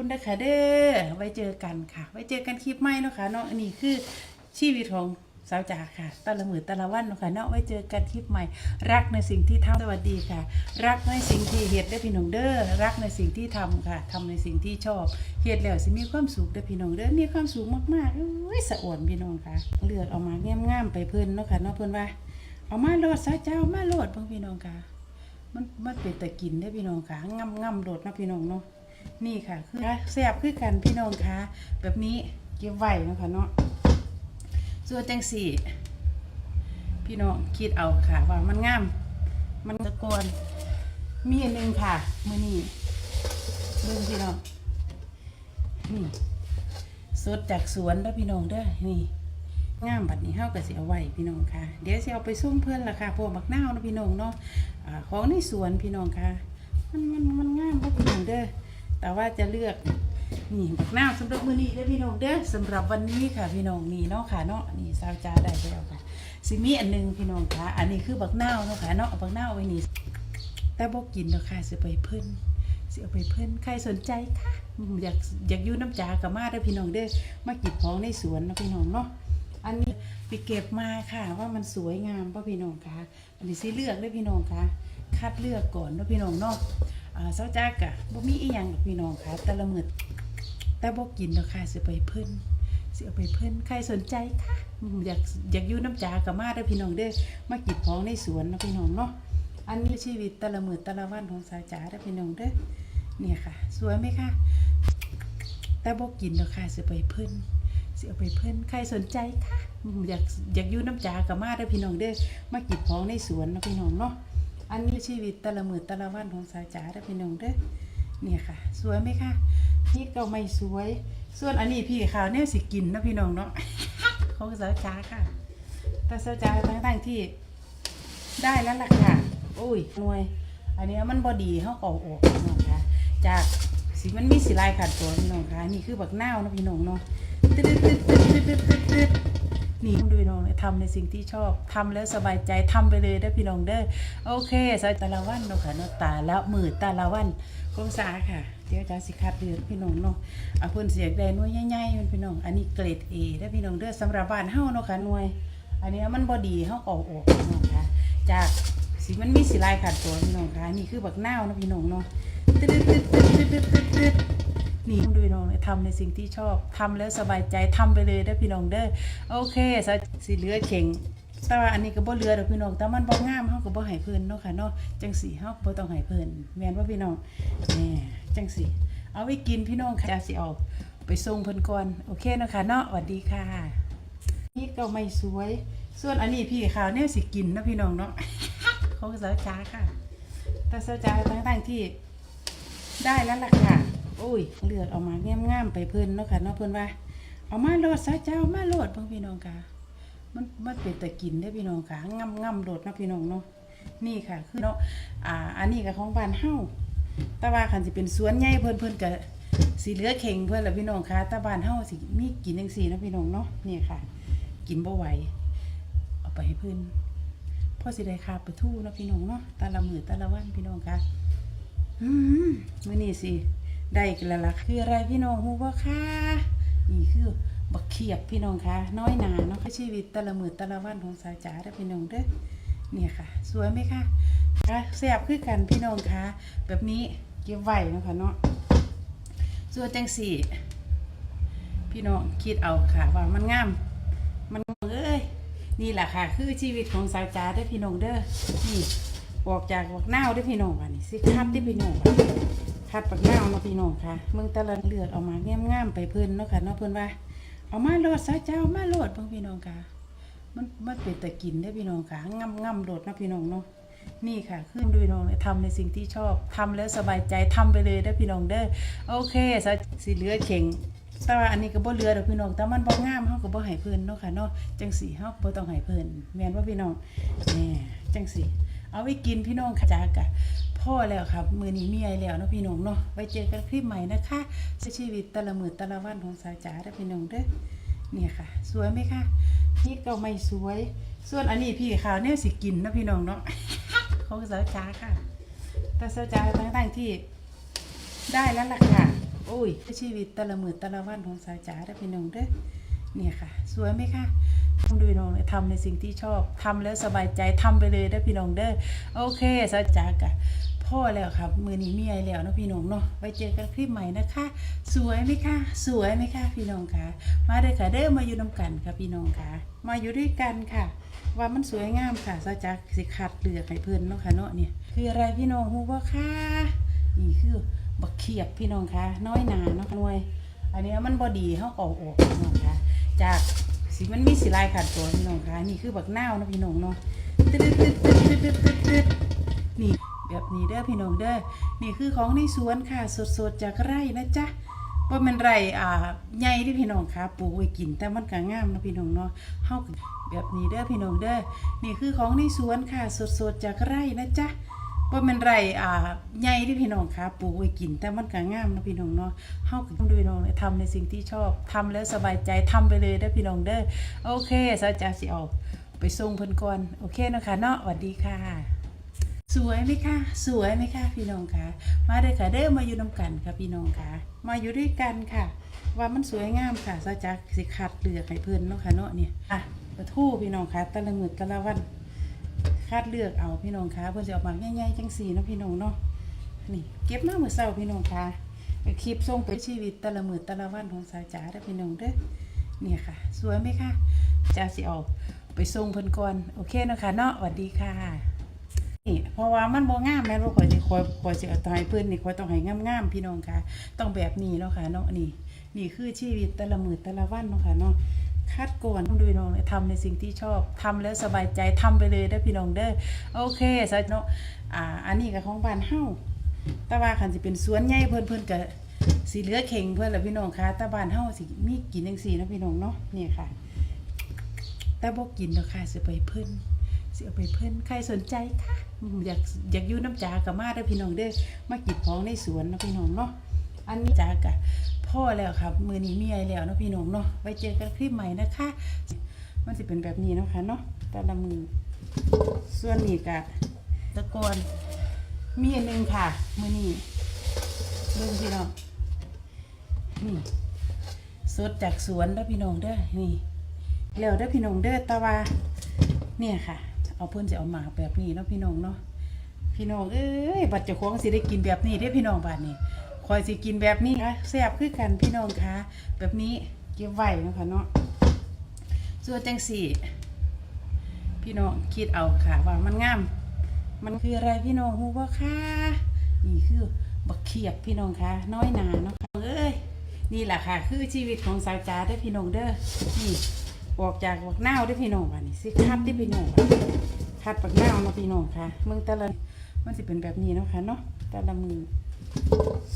คุณนะคะเด้อไว้เจอกันค่ะ ไว้เจอกันคลิปใหม่เนาะค่ะเนาะอันนี้คือชีวิตของสาวจ๋าค่ะแตละมือแตละวันเนาะค่ะเนาะไว้เจอกันคลิปใหม่ รักในสิ่งที่ทำสวัสดีค่ะ รักในสิ่งที่เฮ็ดได้พี่น้องเด้อรักในสิ่งที่ทำค่ะทำในสิ่งที่ชอบเฮ็ดแล้วสิมีความสุขได้พี่น้องเด้อมีความสุขมากๆเอ้ยสะอ่อนพี่น้องค่ะ เลือกเอามาแง้มๆไปเพิ่นเนาะค่ะเนาะเพิ่นว่า เอามาโลดซะเจ้ามาโลดเบิ่งพี่น้องค่ะ มันมันเป็นแต่กินได้อพี่น้องค่ะง่ำง่ำโดดเนาะพี่น้องเนาะ นี่ค่ะคือแซ่บคือกันพี่น้องค่ะแบบนี้เก็บไว้นะคะเนาะส่วนจังสี่ พี่น้องคิดเอาค่ะ ว่ามันงาม มันตะโกนมีอันหนึ่งค่ะมื้อนี้เบิ่งพี่น้องนี่สดจากสวนเด้อพี่น้องเด้อนี่งามบัดนี้เฮาก็สิเอาไว้พี่น้องค่ะ เดี๋ยวสิเอาไปส่งเพิ่อนละค่ะพวกบักนาวนะพี่น้องเนาะอ่าของในสวนพี่น้องค่ะ มันมันมันงามบ่พี่น้องเด้อ แต่ว่าจะเลือกนี่บักนาสำหรับมื้อนี้เด้อพี่น้องเด้อสำหรับวันนี้ค่ะพี่น้องนี่เนาะค่ะเนาะนี่สาวจ้าได้แล้วค่ะสิมีอันนึงพี่น้องคะอันนี้คือบักหน้าเนาะค่ะเนาะบักหน้าไว้นี่แต่บ่กินดอกค่ะสิไปเพิ่นสิเอาไปเพิ่นใครสนใจค่ะอยากอยากยู่น้ำจากัมาเด้อพี่น้องเด้อมากินของในสวนเนาะพี่น้องเนาะอันนี้ไปเก็บมาค่ะ ว่ามันสวยงามป่ะพี่น้องคะอันนี้สิเลือกเด้พี่น้องคะคัดเลือกก่อนเนาะพี่น้องเนาะ อ่าเซาจักอะบ่มีอีหยังดอกพี่น้องค่ะ แต่ละมือแต่บ่กินดอกค่ะสิไปเพิ่นสิเอาไปเพิ่นใครสนใจค่ะอยากอยากอยู่น้ำจากัมาเด้อพี่น้องเด้อมากินของในสวนนะพี่น้องเนาะอันนี้ชีวิตแต่ละมือแต่ละวันของสาวจ๋าเด้อพี่น้องเด้อเนี่ยค่ะ สวยไหมคะแต่บ่กินดอกค่ะสิไปเพิ่นสิเอาไปเพิ่นใครสนใจค่ะอยากอยากอยู่น้ำจากัมาเด้อพี่น้องเด้อมากินของในสวนนะพี่น้องเนาะ อันนี้ชีวิตแต่ละมือแต่ละวันของสาวจ๋าเด้อพี่น้องเด้อเนี่ยค่ะ สวยไหมคะนี่ก็ไม่สวย ส่วนอันนี้พี่ขาวเนี่ยสิกินนะพี่น้องเนาะ ของสาวจ๋าค่ะ แต่สาวจ๋าตั้งๆที่ได้แล้วล่ะค่ะอุ้ยหน่วย อันนี้มันบอดีเขาเอาออกพี่น้องค่ะ จากสีมันมีสีลายขาดตัวพี่น้องค่ะนี่คือบักนาวนะพี่น้องเนาะตึ๊ดตึ๊ดตึ๊ดตึ๊ดตึ๊ดตึ๊ดตึ๊ด นี่ดูพี่น้องทำในสิ่งที่ชอบทำแล้วสบายใจทำไปเลยเด้พี่น้องเด้อโอเคสาวแต่ละวันเนาะค่ะเนาะตาละมือต่ละวันของสาค่ะเดี๋ยวจะสิคัดเลือกพี่น้องเนาะเอาเพิ่นเสียกแดงหน่วยใหญ่ๆมันพี่น้องอันนี้เกรด A เด้พี่น้องเด้อสำหรับบ้านเฮาเนาะค่ะหน่วย อันนี้มันบอดีเฮาเอาออกพี่น้องค่ะจากสีมันมีสีลายขาดตัวพี่น้องค่ะนี่คือบักนาวเนาะพี่น้องเนาะตึ๊ดตึ๊ดตึ๊ดตึ๊ดตึ๊ดตึ๊ด นี่ดูพี่น้องทำในสิ่งที่ชอบทำแล้วสบายใจทำไปเลยเด้พี่น้องเด้อโอเคสสีเหลือเข่งแต่ว่าอันนี้ก็บ่เหลือดอกพี่น้องแต่มันบ่งามเฮาก็บ่ให้เพิ่นเนาะค่ะเนาะจังสีเฮาก็บ่ต้องให้เพิ่นแม่นว่าพี่น้องแหน่จังสีเอาไว้กินพี่น้องค่ะจะสิเอาไปส่งเพิ่นก่อนโอเคเนาะค่ะเนาะสวัสดีค่ะ นี่ก็ไม่สวย ส่วนอันนี้พี่ขาวเนี่ยสิกินนะพี่น้องเนาะเของสาวจ้าค่ะ แต่สาวจ้าตั้งๆที่ได้แล้วล่ะค่ะ โอ้ย เลือกเอามาแง้มๆไปเพิ่นเนาะค่ะเนาะเพิ่นว่า เอามาโลดซะเจ้ามาโลดพ่อพี่น้องค่ะ มันมันเป็นแต่กินได้พี่น้องค่ะง่ำงำโดดนะพี่น้องเนาะนี่ค่ะคือเนาะอ่า อันนี้ก็ของบ้านเฮาแต่ว่าคันสิเป็นสวนใหญ่เพิ่นเพิ่นก็สิเหลือเข่งเพิ่นละพี่น้องค่ะต่บ้านเฮาสิมีกินจังซี่นะพี่น้องเนาะนี่ค่ะ กินบ่ไหวเอาไปให้เพิ่นพ่อสิได้ค่าไปทู่นะพี่น้องเนาะต่ละมือต่ละวันพี่น้องค่ะอืมมื้อนี้สิ ได้กันแล้วล่ะคืออะไรพี่น้องฮู้บ่คะนี่คือบักเขียบพี่น้องคะน้อยหนาเนาะคือชีวิตแต่ละมือแต่ละวันของสาวจ๋าเด้อพี่น้องเด้อเนี่ยค่ะ สวยไหมคะคะแซ่บคือกันพี่น้องคะแบบนี้เก็บไว้นะคะเนาะส่วนจังสี่ พี่น้องคิดเอาค่ะว่ามันงามมันเอ้ยนี่แหละค่ะ คือชีวิตของสาวจ๋าได้อพี่น้องเด้อนี่ออกจากบักนาได้อพี่น้องอันนี้สิคัดได้อพี่น้อง คัดบักนาวเนาพี่น้องค่ะเมืองตะลันเลือกเอามาแง้มๆไปเพิ่นเนาะค่ะเนาะเพิ่นว่า เอามาโลดซะเจ้ามาโลดเพิ่นพี่น้องค่ะ มันมันเป็นแต่กินได้พี่น้องค่ะง่ำง่ำโดดนะพี่น้องเนาะนี่ค่ะคือดูพี่น้องทำในสิ่งที่ชอบทำแล้วสบายใจทำไปเลยได้พี่น้องเด้อโอเคสะสิเหลือเข่งแต่ว่าอันนี้ก็บ่เหลือดอกพี่น้องแต่มันบ่งามเฮาก็บ่ให้เพิ่นเนาะค่ะเนาะจังสีเฮาบ่ต้องให้เพิ่นแม่นว่าพี่น้องแหน่จังสีเอาไว้กินพี่น้องค่ะจ้ากะ พ่อแล้วครับ มือนี้มีไอแล้วเนาะพี่น้องเนาะไว้เจอกันคลิปใหม่นะคะใช้ชีวิตแต่ละมือแต่ละวันของสาวจ๋าเด้อพี่น้องเด้อเนี่ยค่ะ สวยไหมคะนี่ก็ไม่สวย ส่วนอันนี้พี่ขาวเนี่ยสิกินนะพี่น้องเนาะของสาวจ๋าค่ะ แต่สาวจ๋าตั้งๆที่ได้แล้วล่ะค่ะโอ้ยชีวิตแต่ละมือแต่ละวันของสาวจ๋าได้อพี่น้องเด้อเนี่ยค่ะ สวยไหมคะทำดูน้องเลยทำในสิ่งที่ชอบทำแล้วสบายใจทำไปเลยได้พี่น้องเด้อโอเคสาวจ๋ากะ พ่อแล้วครับ มือนี้มีไอแล้วเนาะพี่น้องเนาะไว้เจอกันคลิปใหม่นะคะ สวยไหมคะสวยไหมคะพี่น้องคะมาเด้อค่ะเด้อมาอยู่น้ำกันค่ะพี่น้องคะมาอยู่ด้วยกันค่ะ ว่ามันสวยงามค่ะสาจ๋าสิคัดเลือกให้เพิ่นเนาะค่ะเนาะเนี่ยคืออะไรพี่น้องฮู้บ่คะนี่คือบักเขียบพี่น้องคะน้อยหนาเนาะหน่วย อันนี้มันบอดีเขาก็เอาออกพี่น้องคะจากสีมันมีสีลายขาดตัวพี่น้องคะนี่คือบักนาวเนาะพี่น้องเนาะตึ๊ดตึ๊ดตึ๊ดตึ๊ดตึ๊ดตึ๊ดนี่ แบบนี้เด้อพี่น้องเด้อนี่คือของในสวนค่ะสดๆจากไร่นะจ๊ะว่ามันไร่อ่าใหญ่ที่พี่น้องคะปลูกไว้กินแต่มันก็งามนะพี่น้องเนาะเฮาก็แบบนี้เด้อพี่น้องเด้อนี่คือของในสวนค่ะสดๆจากไร่นะจ๊ะว่ามันไรอ่าใหญ่ที่พี่น้องคะปลูกไว้กิน แต่มันก็งามนะพี่น้องเนาะเฮาก็ทำด้วยน้องเลยทำในสิ่งที่ชอบทำแล้วสบายใจทำไปเลยเด้อพี่น้องเด้อโอเคสาจ๋าสิเอาไปส่งเพิ่นก่อนโอเคนะคะเนาะสวัสดีค่ะ สวยไหมคะสวยไหมคะพี่น้องคะมาเด้อค่ะเด้อมาอยู่น้ำกันค่ะพี่น้องคะมาอยู่ด้วยกันค่ะ ว่ามันสวยงามค่ะสาจ๋าสิคัดเลือกให้เพิ่นเนาะค่ะเนาะเนี่ยอะปะทู่พี่น้องคะต่ละมือต่ละวันคัดเลือกเอาพี่น้องคะเพื่อจะออกมาง่ายๆจังสีเนาะพี่น้องเนาะนี่เก็บมาเมื่อเช้าพี่น้องคะคลิปส่งไปชีวิตต่ละมือต่ละวันของสาจ๋าได้อพี่น้องเด้อเนี่ยค่ะ สวยไหมคะจ้าสิเอาไปส่งเพิ่นก่อนโอเคเนาะคะเนาะสวัสดีค่ะ นี่เพราะว่ามันบ่งามแม่นบ่ข่อยสิข่อยข่อยสิเอาตายเพิ่นนี่ข่อยต้องให้งามๆพี่น้องค่ะ ต้องแบบนี้เนาะค่ะเนาะนี่ นี่คือชีวิตแต่ละมือแต่ละวันเนาะค่ะเนาะคัดก่อนทำดูน้องทำในสิ่งที่ชอบทำแล้วสบายใจทำไปเลยได้พี่น้องเด้อโอเคสาวเนาะอ่าอันนี้ก็ของบ้านเฮาแต่ว่าคันสิเป็นสวนใหญ่เพิ่นเพิ่นก็สิเหลือเข่งเพิ่อนละพี่น้องค่ะต่บ้านเฮาสิมีกินจังซี่เนะพี่น้องเนาะนี่ค่ะ แต่บ่กินดอกค่ะสิไปเพิ่นสิเอาไปเพิ่นใครสนใจค่ะ อยากอยากอยู่น้ำจากัมาเด้พี่น้องเด้อมากินของในสวนนะพี่น้องเนาะอันนี้จากะพ่อแล้วครับ มือนี้มีไอแล้วนะพี่น้องเนาะไว้เจอกันคลิปใหม่นะคะ มันสิเป็นแบบนี้นะคะเนาะแต่ละมือส่วนนี้กะตะกอนมีอันหนึ่งค่ะ มือนี้เบิ่งพี่น้องนี่สดจากสวนเด้อพี่น้องเด้อนี่แล้วเด้อพี่น้องเด้อตะวาเนี่ยค่ะ เอาเพิ่นจะเอาหมากแบบนี้เนาะพี่น้องเนาะพี่น้องเอ้ยบัดเจ้าของสิได้กินแบบนี้เด้พี่น้องบาดนี้คอยสิกินแบบนี้คะแซ่บคือกันพี่น้องคะแบบนี้เก็บไว้นะคะเนาะส่วนจังสี่ พี่น้องคิดเอาค่ะว่ามันงามมันคืออะไรพี่น้องฮู้บ่คะนี่คือบักเขียบพี่น้องคะน้อยหนาเนาะเอ้ยนี่แหละค่ะ คือชีวิตของสาวจ๋าได้พี่น้องเด้อนี่ ออกจากบักนาวได้อพี่น้องว่านี่สิคัดได้อพี่น้องว่าคัดบักนาวเนาพี่น้องค่ะเมืองแต่ละมันสิเป็นแบบนี้เนาะค่ะเนาะแต่ละมือ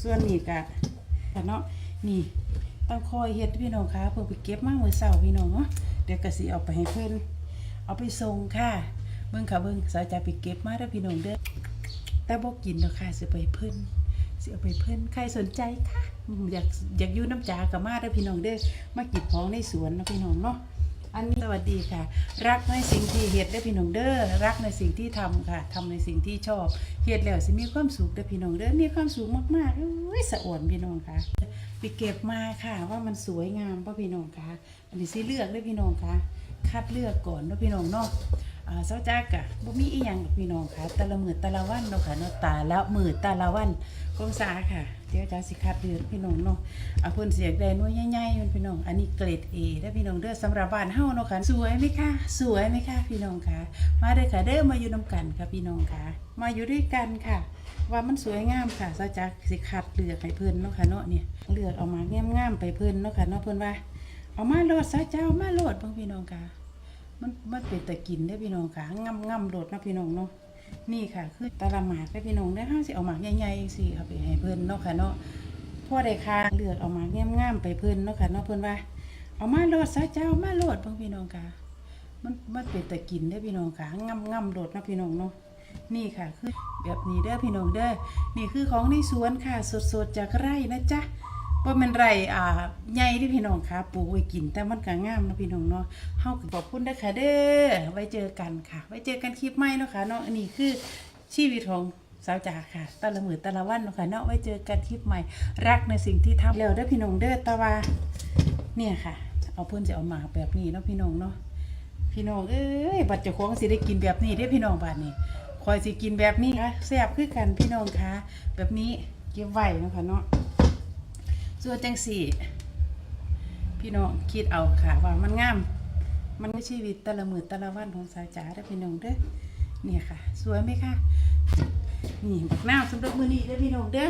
ส่วนนี้กะค่ะเนาะนี่ต้องคอยเฮ็ดพี่น้องค่ะเพิ่นไปเก็บมาเมื่อเช้าพี่น้องเนาะเดี๋ยวก็สิเอาไปให้เพิ่นเอาไปส่งค่ะเบิ่งค่ะเบิ่งสาวจะไปเก็บมาเด้อพี่น้องเด้อแต่บ่กินดอกค่ะสิไปเพิ่นสิเอาไปเพิ่นใครสนใจค่ะอยากอยากยู่น้ำจากับมาเด้อพี่น้องเด้อมากินของในสวนนะพี่น้องเนาะ อันนี้สวัสดีค่ะ รักในสิ่งที่เฮ็ดเด้พี่น้องเด้อรักในสิ่งที่ทำค่ะทำในสิ่งที่ชอบเฮ็ดแล้วสิมีความสุขเด้อพี่น้องเด้อมีความสุขมากๆเอ้ยสะอ่อนพี่น้องค่ะไปเก็บมาค่ะ ว่ามันสวยงามป่ะพี่น้องค่ะ อันนี้สิเลือกเด้พี่น้องค่ะ คัดเลือกก่อนเด้อพี่น้องเนาะอ่าเจ้าจักกะบ่มีอีหยังพี่น้องค่ะ แต่ละมือแต่ละวันเนาะค่ะเนาะตาละมือแต่ละวันของสาค่ะ เดี๋ยวจะสิคัดเลือกพี่น้องเนาะเอาเพิ่นเสียกได้หน่วยใหญ่ๆมันพี่น้อง อันนี้เกรด A เด้พี่น้องเด้อสำหรับบ้านเฮาเนาะค่ะสวยไหมคะสวยไหมคะพี่น้องค่ะ มาเด้อค่ะเด้อมาอยู่นํกันค่ะพี่น้องค่ะ มาอยู่ด้วยกันค่ะ ว่ามันสวยงามค่ะซาจักสิคัดเลือกให้เพิ่นเนาะค่ะเนาะเนี่ยเลือกเอามาเงามๆไปเพิ่นเนาะค่ะเนาะเพิ่นว่าเอามาโลดซาเจ้ามาโลดเบิ่งพี่น้องค่ะ มันมันเป็นตะกินได้พี่น้องค่ะงำงำโลดนะพี่น้องเนาะ นี่ค่ะ คือตะละหมากได้พี่น้องได้อเฮาสิเอาหมากใหญ่ๆจังซี่เอาไปให้เพิ่นเนาะค่ะเนาะพ่อได้ค่าเลือกเอามางามๆไปเพิ่นเนาะค่ะเนาะเพิ่นว่า เอามาโลดซาเจ้ามาโลดเบิ่งพี่น้องค่ะมันมันเป็นตะกินได้พี่น้องค่ะงำงำโลดนะพี่น้องเนาะนี่ค่ะคือแบบนี้เด้อพี่น้องเด้อนี่คือของในสวนค่ะ สดๆจากไร่นะจ๊ะ ว่ามันไรอ่าใหญ่ที่พี่น้องค่ะปลูกไว้กิน แต่มันก็งามเนาะพี่น้องเนาะเฮาก็ขอบคุณนะคะ เด้อไว้เจอกันค่ะ ไว้เจอกันคลิปใหม่เนาะค่ะเนาะอันนี้คือชีวิตของสาวจ๋าค่ะต่ละมือต่ละวันเนาะค่ะเนาะไว้เจอกันคลิปใหม่ รักในสิ่งที่ทำแล้วเด้อพี่น้องเด้อตะว่าเนี่ยค่ะ เอาเพิ่นจะเอามาแบบนี้เนาะพี่น้องเนาะพี่น้องเอ้ยบัดเจ้าของสิได้กินแบบนี้เด้พี่น้องบัดนี้คอยสิกินแบบนี้ค่ะแซ่บคือกันพี่น้องค่ะแบบนี้เก็บไว้เนาะค่ะเนาะ ส่วนจังสี่ พี่น้องคิดเอาค่ะ ว่ามันงาม มันก็ชีวิตแต่ละมือแต่ละวันของสาวจ๋าเด้อพี่น้องเด้อเนี่ยค่ะ สวยไหมคะนี่บักนาวสำหรับมือนี้เด้อพี่น้องเด้อ